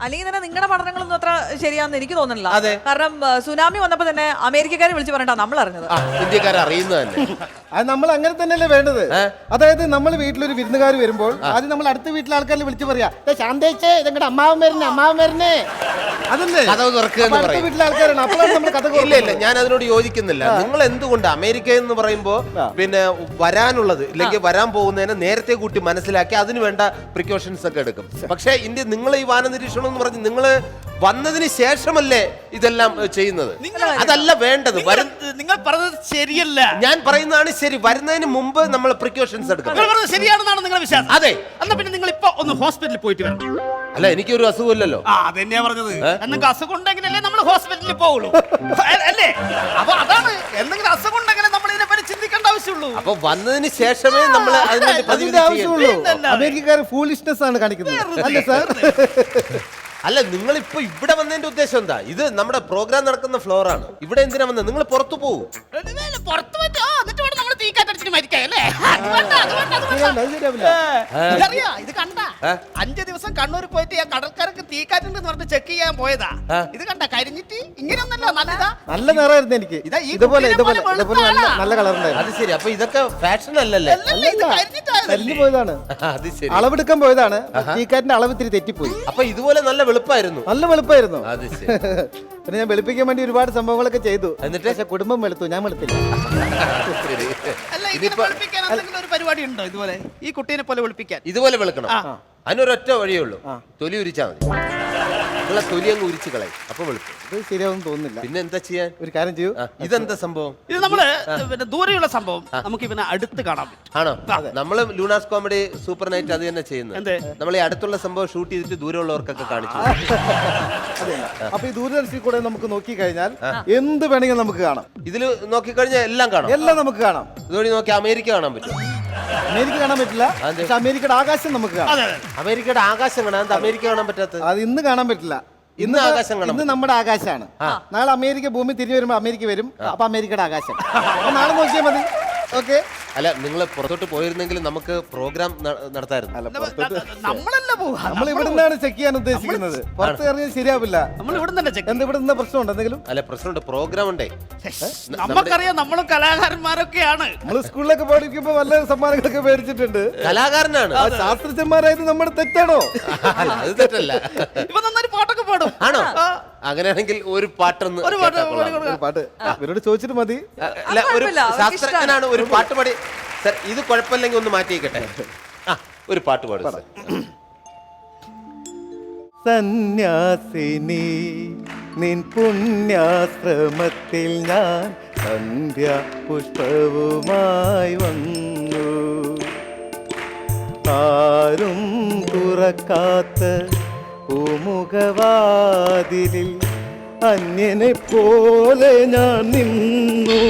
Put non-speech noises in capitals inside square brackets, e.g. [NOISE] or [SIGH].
അല്ലെങ്കിൽ തന്നെ നിങ്ങളുടെ പഠനങ്ങളൊന്നും അത്ര ശരിയാന്ന് എനിക്ക് തോന്നുന്നില്ല. കാരണം സുനാമി വന്നപ്പോ തന്നെ അമേരിക്കക്കാരെ വിളിച്ചു പറഞ്ഞാ നമ്മൾ അറിഞ്ഞത് ഇന്ത്യക്കാരെ അറിയുന്നത് അത് നമ്മൾ അങ്ങനെ തന്നെയല്ലേ വേണ്ടത്? അതായത് നമ്മൾ വീട്ടിലൊരു വിരുന്നുകാർ വരുമ്പോൾ ആദ്യം നമ്മൾ അടുത്ത വീട്ടിലെ ആൾക്കാരെ വിളിച്ചു പറയാ "ദേ ശാന്തേച്ചേ ഇതെങ്ങടെ അമ്മാവൻ വരുന്നേ അമ്മാവൻ വരുന്നേ. അതല്ലേ തുറക്കുക എന്ന് അപ്പൊ അടുത്ത പറയും. വീട്ടിലെ ആൾക്കാരാണ് അപ്പോഴാണ് നമ്മൾ കഥ ഇല്ല ഇല്ല ഞാൻ അതിനോട് യോജിക്കുന്നില്ല. നിങ്ങൾ എന്തുകൊണ്ട് അമേരിക്ക എന്ന് പറയുമ്പോ പിന്നെ വരാനുള്ളത് ഇല്ലെങ്കിൽ വരാൻ പോകുന്നതിനെ നേരത്തെ കൂട്ടി മനസ്സിലാക്കി അതിന് വേണ്ട പ്രിക്കോഷൻസ് ഒക്കെ എടുക്കും. പക്ഷേ ഇന്ത്യ നിങ്ങൾ ഈ വാന നിരീക്ഷണം എന്ന് പറഞ്ഞ് നിങ്ങൾ വന്നതിന് ശേഷമല്ലേ ഇതെല്ലാം ചെയ്യുന്നത്. അതല്ല വേണ്ടത്. നിങ്ങൾ പറഞ്ഞത് ശരിയല്ല. ഞാൻ പറയുന്നതാണ് ശരി. വരുന്നതിന് മുമ്പ് നമ്മൾ പ്രിക്കോഷൻസ് എടുക്കണം. നിങ്ങൾ ശരിയാണെന്നാണ് നിങ്ങളുടെ വിശ്വാസം. അതെ. എന്നാ പിന്നെ നിങ്ങൾ ഇപ്പൊ ഒന്ന് ഹോസ്പിറ്റലിൽ പോയിട്ട് വരണം. അല്ല എനിക്കൊരു അസുഖമില്ലല്ലോ. ആ അതെന്നെയാ പറഞ്ഞത്. എന്നൊക്കെ അസുഖം ഉണ്ടെങ്കിലല്ലേ നമ്മൾ ഹോസ്പിറ്റലിൽ പോകുള്ളൂ അല്ലേ? അപ്പൊ അതാണ്. എന്തെങ്കിലും അസുഖം ഉണ്ടെങ്കിലേ നമ്മൾ ഇതിനെപ്പറ്റി ചിന്തിക്കേണ്ട ആവശ്യമുള്ളൂ. അപ്പൊ വന്നതിന് ശേഷമേ നമ്മൾ അതിനെ ആവശ്യമുള്ളൂ? അമേരിക്കക്കാർ ഫൂളിഷ്നെസ് ആണ് കാണിക്കുന്നത്. അല്ലേ സാർ അല്ല നിങ്ങൾ ഇപ്പൊ ഇവിടെ വന്നതിന്റെ ഉദ്ദേശം എന്താ? ഇത് നമ്മുടെ പ്രോഗ്രാം നടക്കുന്ന ഫ്ലോർ ആണ്. ഇവിടെ എന്തിനാ വന്നത് നിങ്ങൾ പുറത്തു പോകും പുറത്തു പറ്റോ എന്നിട്ട് വേണം നമ്മൾ തീക്കാറ്റടിച്ചിട്ട് ഇത് കണ്ട? അഞ്ചു ദിവസം കണ്ണൂർ പോയിട്ട് ഞാൻ കടൽക്കാർക്ക് തീക്കാറ്റുണ്ടെന്ന് പറഞ്ഞ് ചെക്ക് ചെയ്യാൻ പോയതാ. ഇത് കണ്ട കരിഞ്ഞിട്ട് ഇങ്ങനെയൊന്നല്ലോ നല്ലതാ. നല്ല നിറമായിരുന്നു എനിക്ക്. ഇതാ ഈ ഇതുപോലെ കുട്ടീനെ ഇതുപോലെ പോലെ ഇതുപോലെ നല്ല വെളുത്ത നല്ല കളറുണ്ടായിരുന്നു അത് ശരി. അപ്പൊ ഇതൊക്കെ ഫാഷൻ അല്ലല്ലേ? അല്ലല്ല, ഇത് കരിഞ്ഞിട്ടായതല്ലേ? കരിഞ്ഞു പോയതാണ്. അത് ശരി. അളവെടുക്കാൻ പോയതാണ്. തീക്കാറ്റിന്റെ അളവ് ഇത്തിരി തെറ്റിപ്പോയി. അപ്പൊ ഇതുപോലെ നല്ല വെളുപ്പായിരുന്നു. നല്ല വെളുപ്പായിരുന്നു. അത് ശരി. [LAUGHS] പിന്നെ ഞാൻ വെളുപ്പിക്കാൻ വേണ്ടി ഒരുപാട് സംഭവങ്ങളൊക്കെ ചെയ്തു. എന്നിട്ട്? പക്ഷെ കുടുംബം വെളുത്തു ഞാൻ വെളുത്തില്ല. ശരി. അല്ല ഇതിനെ ഇതിപ്പോ വെളുപ്പിക്കാൻ എന്തെങ്കിലും ഒരു പരിപാടി ഉണ്ടോ ഇതുപോലെ? ഈ കുട്ടീനെ പോലെ വെളുപ്പിക്കാൻ? ഇതുപോലെ വെളുക്കണം. അതിനൊരൊറ്റ വഴിയേ ഉള്ളൂ. തൊലി ഉരിച്ചാൽ മതി. നിങ്ങളെ തൊലി അങ്ങ് ഉരിച്ച് കളയും. അപ്പൊ വെളുക്കും ഇത് ശരിയാവും തോന്നുന്നില്ല. പിന്നെ എന്താ ചെയ്യാൻ? ഒരു കാര്യം ചെയ്യൂ. ഇതെന്താ സംഭവം? ഇത് നമ്മൾ പിന്നെ ദൂരെയുള്ള സംഭവം. നമുക്ക് ഇവനെ അടുത്ത് കാണാം പറ്റും. ആണോ? നമ്മൾ ലൂണാസ് കോമഡി സൂപ്പർ നൈറ്റ് അത് തന്നെ ചെയ്യുന്നത്. എന്തേ? നമ്മൾ ഈ അടുത്തുള്ള സംഭവം ഷൂട്ട് ചെയ്തിട്ട് ദൂരമുള്ളവർക്കൊക്കെ കാണിച്ചു അതെ. അപ്പൊ ഈ ദൂരദർശി കൂടെ നമുക്ക് നോക്കി കഴിഞ്ഞാൽ എന്ത് വേണമെങ്കിലും നമുക്ക് കാണാം. ഇതിൽ നോക്കിക്കഴിഞ്ഞാൽ എല്ലാം കാണാം. എല്ലാം നമുക്ക് കാണാം. ഇതുവഴി നോക്കി അമേരിക്ക കാണാൻ പറ്റും. അമേരിക്ക കാണാൻ പറ്റില്ല. പക്ഷെ അമേരിക്കയുടെ ആകാശം നമുക്ക് കാണാം. അമേരിക്കയുടെ ആകാശം കാണാൻ എന്താ അമേരിക്ക കാണാൻ പറ്റാത്തത്? അത് ഇന്ന് കാണാൻ പറ്റില്ല. ഇന്ന് ആകാശം കാണാം ഇന്ന് നമ്മുടെ ആകാശമാണ്. നാളെ അമേരിക്ക ഭൂമി തിരിഞ്ഞു വരുമ്പോൾ അമേരിക്ക വരും. അപ്പൊ അമേരിക്കയുടെ ആകാശം. അപ്പൊ നാളെ നോക്കിയാൽ മതി. ഓക്കെ. അല്ല നിങ്ങൾ പുറത്തോട്ട് പോയിരുന്നെങ്കിൽ നമുക്ക് പ്രോഗ്രാം നടത്തായിരുന്നു. നമ്മളല്ല പോവാ നമ്മൾ ഇവിടെ നിന്നാണ് ചെക്ക് ചെയ്യാൻ ഉദ്ദേശിക്കുന്നത്. പുറത്ത് ഇറങ്ങിയത് ശരിയാവില്ല. നമ്മൾ ഇവിടെ തന്നെ ചെക്ക് എന്താ ഇവിടെ നിന്ന് പ്രശ്നമുണ്ട് എന്തെങ്കിലും? അല്ല പ്രശ്നമുണ്ട്. പ്രോഗ്രാം ഉണ്ടേ. നമുക്കറിയാം നമ്മൾ കലാകാരന്മാരൊക്കെയാണ്. നമ്മൾ സ്കൂളിലൊക്കെ പഠിക്കുമ്പോ വല്ല സമ്മാനങ്ങളൊക്കെ മേടിച്ചിട്ടുണ്ട്. കലാകാരനാണ്. ആ ശാസ്ത്രജ്ഞന്മാരായത് നമ്മുടെ തെറ്റാണോ? അത് തെറ്റല്ല. ഇപ്പൊ നന്നായി പാട്ടൊക്കെ പാടും ആണോ ആ. അങ്ങനെയാണെങ്കിൽ ഒരു പാട്ടൊന്ന് ഒരു പാട്ട് കേട്ടാ കൊള്ളാം. ഒരു പാട്ട്. ഇവരോട് ചോദിച്ചിട്ട് മതി. അല്ല ഒരു കുഴപ്പമില്ല, അവർക്ക് ശാസ്ത്രജ്ഞനാണ് ഒരു പാട്ട് പാടി. സർ ഇത് കുഴപ്പമില്ലെങ്കിൽ ഒന്ന് മാറ്റിയേക്കട്ടെ. ആ ഒരു പാട്ട് പാടും സർ. സന്യാസിനി നിൻ പുണ്യാശ്രമത്തിൽ ഞാൻ സന്ധ്യ പുഷ്പവുമായി വന്നു. ആരും തുറക്കാത്ത പൂമുഖവാതിലിൽ അന്യനെ പോലെ ഞാൻ നിന്നു.